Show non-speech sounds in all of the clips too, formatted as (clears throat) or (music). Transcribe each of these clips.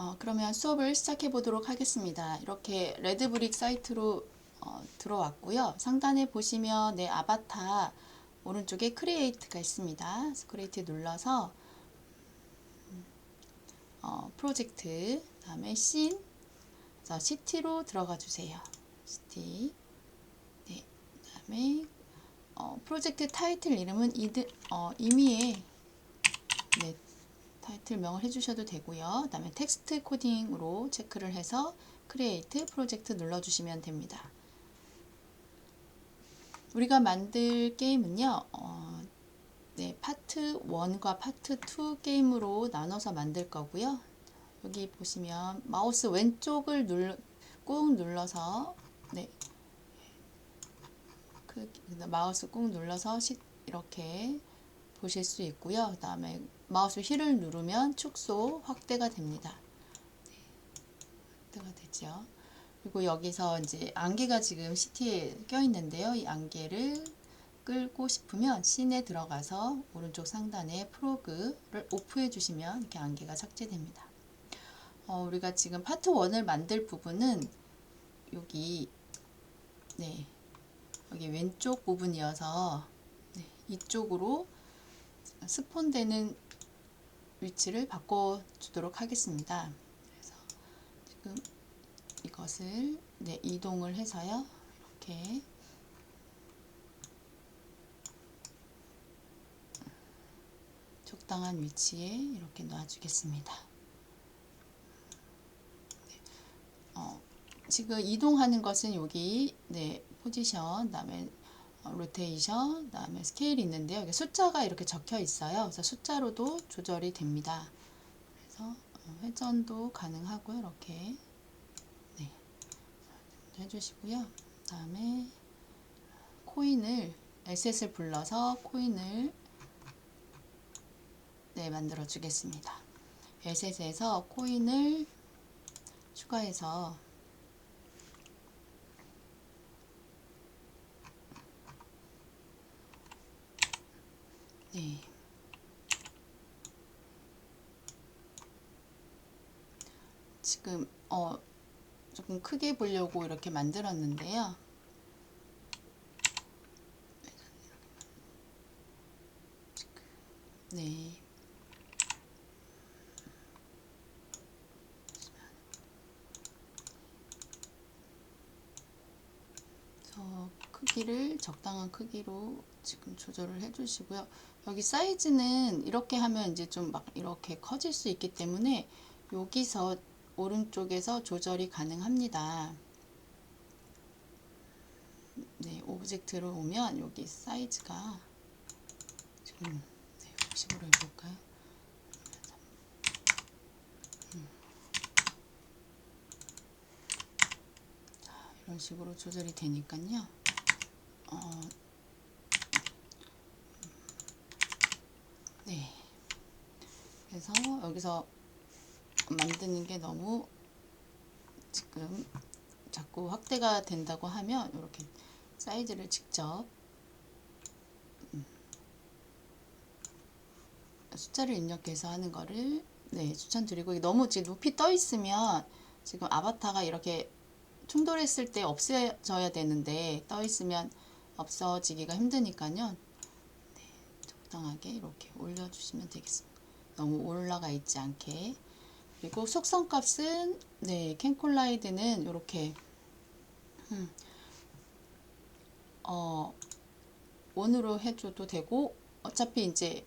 어, 그러면 수업을 시작해 보도록 하겠습니다. 이렇게 레드브릭 사이트로 어, 들어왔고요. 상단에 보시면 내 아바타 오른쪽에 크리에이트가 있습니다. 크리에이트 눌러서 음, 어, 프로젝트 다음에 씬 그래서 시티로 들어가 주세요. 시티 네 그다음에 어, 프로젝트 타이틀 이름은 이드, 어, 임의의 네, 타이틀명을 해주셔도 되고요. 그 다음에 텍스트 코딩으로 체크를 해서 크리에이트 프로젝트 눌러주시면 됩니다. 우리가 만들 게임은요, 어, 네, 파트 1과 파트 2 게임으로 나눠서 만들 거고요. 여기 보시면 마우스 왼쪽을 눌, 꾹 눌러서, 네, 그, 마우스 꾹 눌러서 시, 이렇게 보실 수 있고요. 그 다음에 마우스 휠을 누르면 축소 확대가 됩니다. 네, 확대가 되죠. 그리고 여기서 이제 안개가 지금 CT에 껴 있는데요. 이 안개를 끌고 싶으면 씬에 들어가서 오른쪽 상단에 프로그를 오프해 주시면 이렇게 안개가 삭제됩니다. 어, 우리가 지금 파트 1을 만들 부분은 여기 네 여기 왼쪽 부분이어서 네, 이쪽으로 스폰되는 위치를 바꿔 주도록 하겠습니다. 그래서 지금 이것을 네, 이동을 해서요. 이렇게 적당한 위치에 이렇게 놔주겠습니다. 네, 어, 지금 이동하는 것은 여기 네, 포지션, 다음에 어, 로테이션, 다음에 스케일이 있는데요. 여기 숫자가 이렇게 적혀 있어요. 그래서 숫자로도 조절이 됩니다. 그래서 어, 회전도 가능하고요. 이렇게 네, 해주시고요. 다음에 코인을 에셋을 불러서 코인을 네, 만들어 주겠습니다. 에셋에서 코인을 추가해서 네. 지금 어 조금 크게 보려고 이렇게 만들었는데요. 네. 저 크기를 적당한 크기로 지금 조절을 해주시고요. 여기 사이즈는 이렇게 하면 이제 좀 막 이렇게 커질 수 있기 때문에 여기서 오른쪽에서 조절이 가능합니다. 네, 오브젝트로 오면 여기 사이즈가 지금 네, 50으로 해볼까요? 음. 자, 이런 식으로 조절이 되니까요. 어, 네. 그래서 여기서 만드는 게 너무 지금 자꾸 확대가 된다고 하면 이렇게 사이즈를 직접 음, 숫자를 입력해서 하는 거를 네, 추천드리고 너무 지금 높이 떠 있으면 지금 아바타가 이렇게 충돌했을 때 없어져야 되는데 떠 있으면 없어지기가 힘드니까요. 네, 적당하게 이렇게 올려주시면 되겠습니다. 너무 올라가 있지 않게. 그리고 속성값은 네, 캔콜라이드는 이렇게 음, 어, 원으로 해줘도 되고 어차피 이제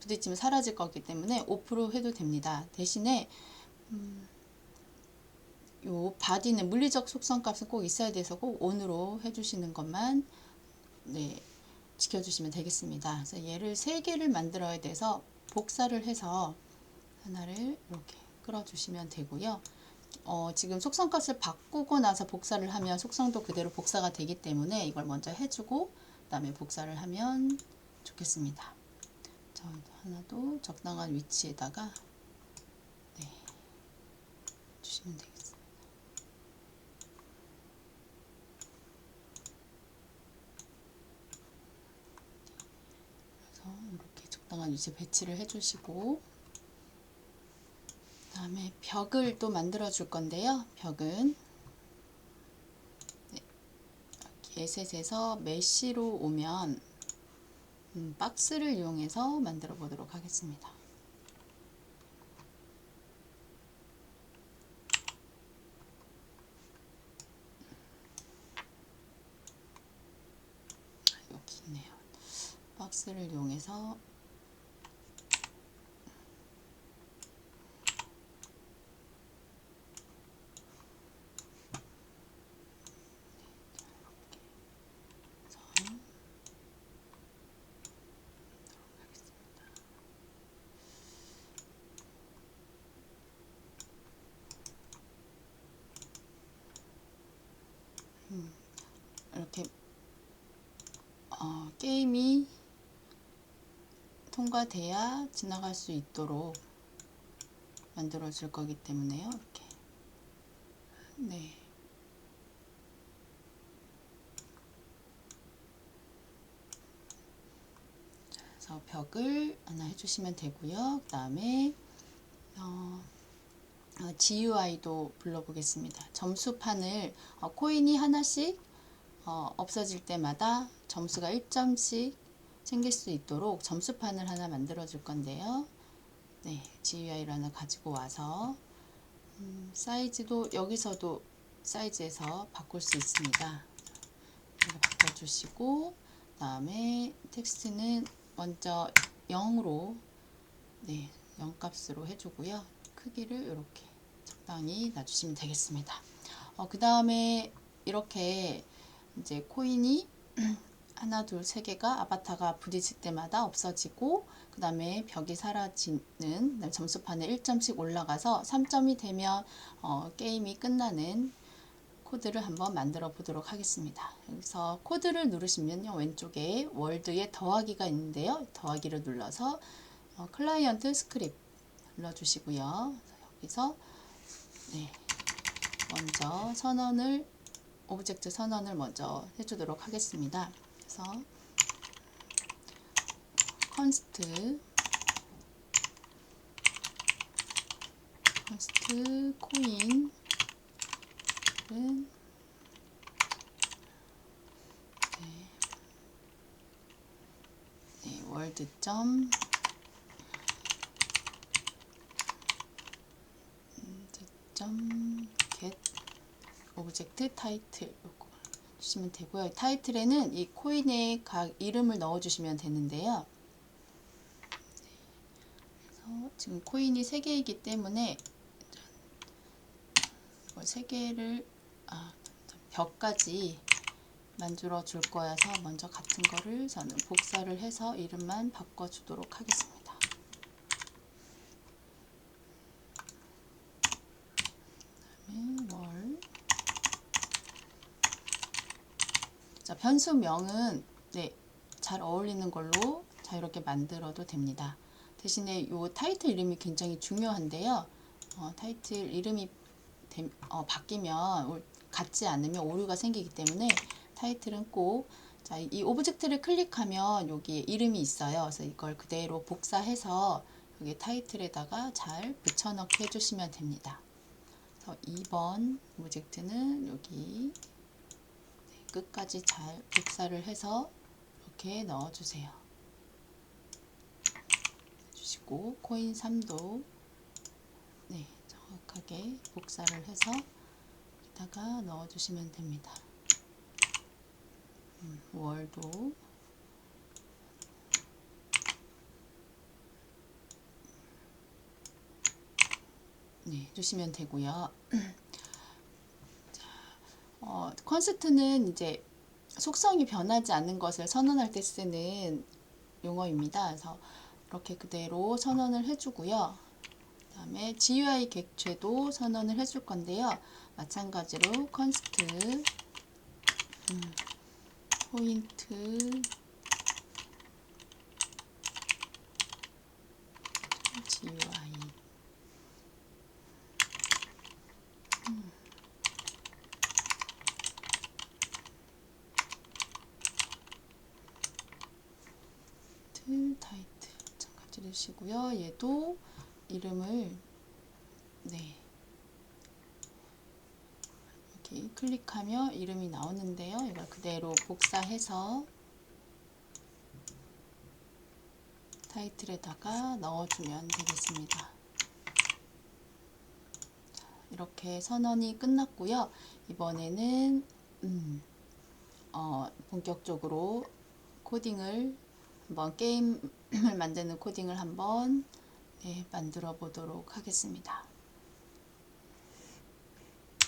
부딪히면 사라질 거기 때문에 오프로 해도 됩니다. 대신에 음, 요 바디는 물리적 속성값은 꼭 있어야 돼서 꼭 온으로 해주시는 것만 네, 지켜주시면 되겠습니다. 그래서 얘를 세 개를 만들어야 돼서 복사를 해서 하나를 이렇게 끌어주시면 되고요. 어, 지금 속성값을 바꾸고 나서 복사를 하면 속성도 그대로 복사가 되기 때문에 이걸 먼저 해주고 그 다음에 복사를 하면 좋겠습니다. 저 하나도 적당한 위치에다가 네, 주시면 되겠습니다. 그래서 이렇게 적당한 위치에 배치를 해주시고 다음에 벽을 또 만들어 줄 건데요. 벽은 네, 여기 에셋에서 메쉬로 오면 음, 박스를 이용해서 만들어 보도록 하겠습니다. 아, 여기 있네요. 박스를 이용해서 선 하겠습니다. 음, 이렇게 어, 게임이 통과돼야 지나갈 수 있도록 만들어 줄 거기 때문에요. 이렇게 네. 그래서 벽을 하나 해주시면 되고요. 그 다음에 어, 어, GUI도 불러보겠습니다. 점수판을 어, 코인이 하나씩 어, 없어질 때마다 점수가 1점씩 생길 수 있도록 점수판을 하나 만들어 줄 건데요. 네, GUI를 하나 가지고 와서 음, 사이즈도 여기서도 사이즈에서 바꿀 수 있습니다. 바꿔주시고 그 다음에 텍스트는 먼저 0으로 네, 0값으로 해주고요. 크기를 이렇게 적당히 놔주시면 되겠습니다. 어, 그 다음에 이렇게 이제 코인이 (clears throat) 하나, 둘, 세 개가 아바타가 부딪힐 때마다 없어지고 그 다음에 벽이 사라지는 점수판에 1점씩 올라가서 3점이 되면 어, 게임이 끝나는 코드를 한번 만들어 보도록 하겠습니다. 여기서 코드를 누르시면요 왼쪽에 월드에 더하기가 있는데요 더하기를 눌러서 어, 클라이언트 스크립트 눌러주시고요 여기서 네, 먼저 선언을 오브젝트 선언을 먼저 해주도록 하겠습니다. 그래서 컨스트 컨스트 코인 은 월드 점점 오브젝트 타이틀 요거 주시면 되고요. 타이틀에는 이 코인의 각 이름을 넣어 주시면 되는데요. 그래서 지금 코인이 3개이기 때문에 이걸 3개를 아, 벽까지 만들어 줄 거여서 먼저 같은 거를 저는 복사를 해서 이름만 바꿔 주도록 하겠습니다. 그다음에 월 자, 변수명은 네, 잘 어울리는 걸로 자유롭게 만들어도 됩니다. 대신에 이 타이틀 이름이 굉장히 중요한데요. 어, 타이틀 이름이 되, 어, 바뀌면 올- 같지 않으면 오류가 생기기 때문에 타이틀은 꼭 자, 이 오브젝트를 클릭하면 여기 이름이 있어요. 그래서 이걸 그대로 복사해서 여기 타이틀에다가 잘 붙여넣기 해주시면 됩니다. 그래서 2번 오브젝트는 여기 네, 끝까지 잘 복사를 해서 이렇게 넣어주세요. 주시고 코인 3도 네, 정확하게 복사를 해서 여기다가 넣어주시면 됩니다. 음, 월도 네, 주시면 되고요. (clears throat) 자, 어, 컨스트는 이제 속성이 변하지 않는 것을 선언할 때 쓰는 용어입니다. 그래서 이렇게 그대로 선언을 해주고요. 그 다음에 GUI 객체도 선언을 해줄 건데요. 마찬가지로 컨스트 음, 포인트 GUI 타이틀 타이틀 마찬가지 주시고요. 얘도 이름을 네. 이렇게 클릭하며 이름이 나오는데요. 이걸 그대로 복사해서 타이틀에다가 넣어주면 되겠습니다. 자, 이렇게 선언이 끝났고요. 이번에는 음, 어, 본격적으로 코딩을 한번 게임을 만드는 코딩을 한번 네, 만들어 보도록 하겠습니다.